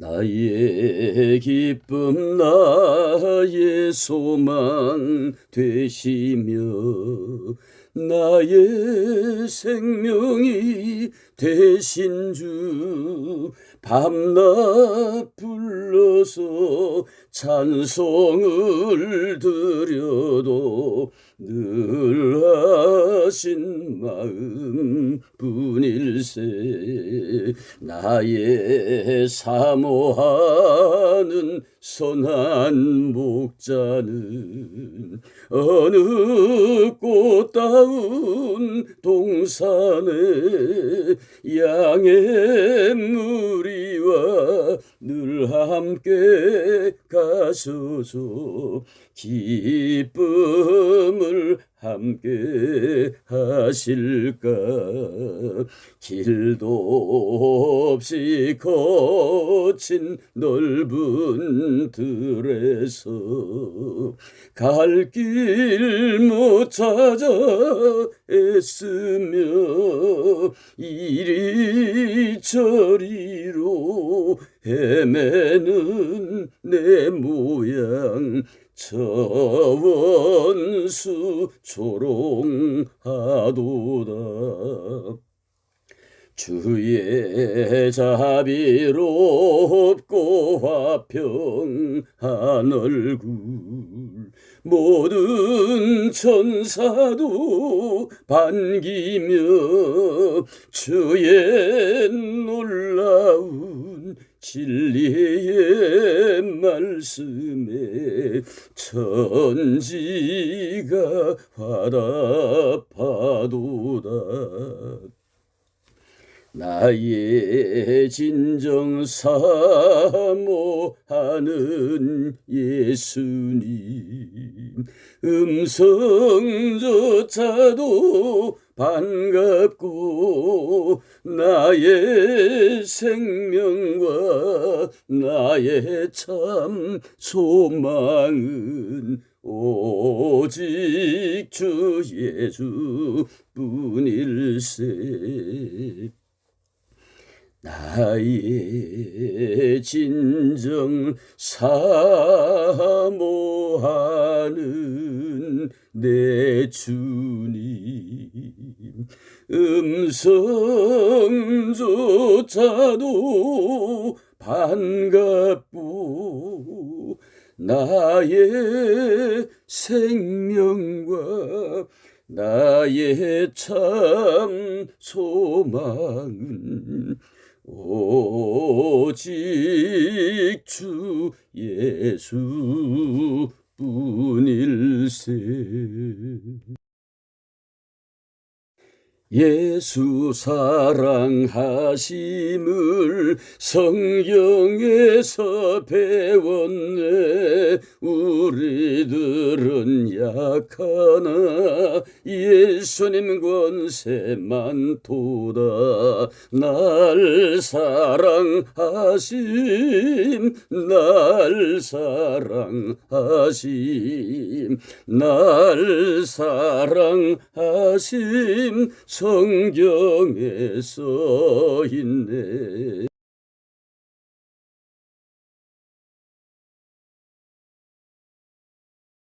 나의 기쁨 나의 소망 되시며 나의 생명이 되신 주 밤낮 불러서 찬송을 드려도 늘 하신 마음 뿐일세 나의 사모 하는 선한 목자는 어느 꽃다운 동산에 양의 무리와 늘 함께 가소서 기쁨을 함께 하실까? 길도 없이 거친 넓은 들에서 갈 길 못 찾아 애쓰며 이리 저리로 헤매는 내 모양 저 원수 조롱하도다. 주의 자비롭고 화평한 얼굴 모든 천사도 반기며 주의 놀라운 진리의 말씀에 천지가 화답하도다 나의 진정 사모하는 예수님 음성조차도 반갑고 나의 생명과 나의 참 소망은 오직 주 예수 뿐일세 나의 진정 사모하는 내 주님 음성조차도 반갑고 나의 생명과 나의 참 소망은 오직 주 예수 뿐일세 예수 사랑하심을 성경에서 배웠네. 우리들은 약하나 예수님 권세만 도다. 날 사랑하심 날 사랑하심 날 사랑하심 성경에 써 있네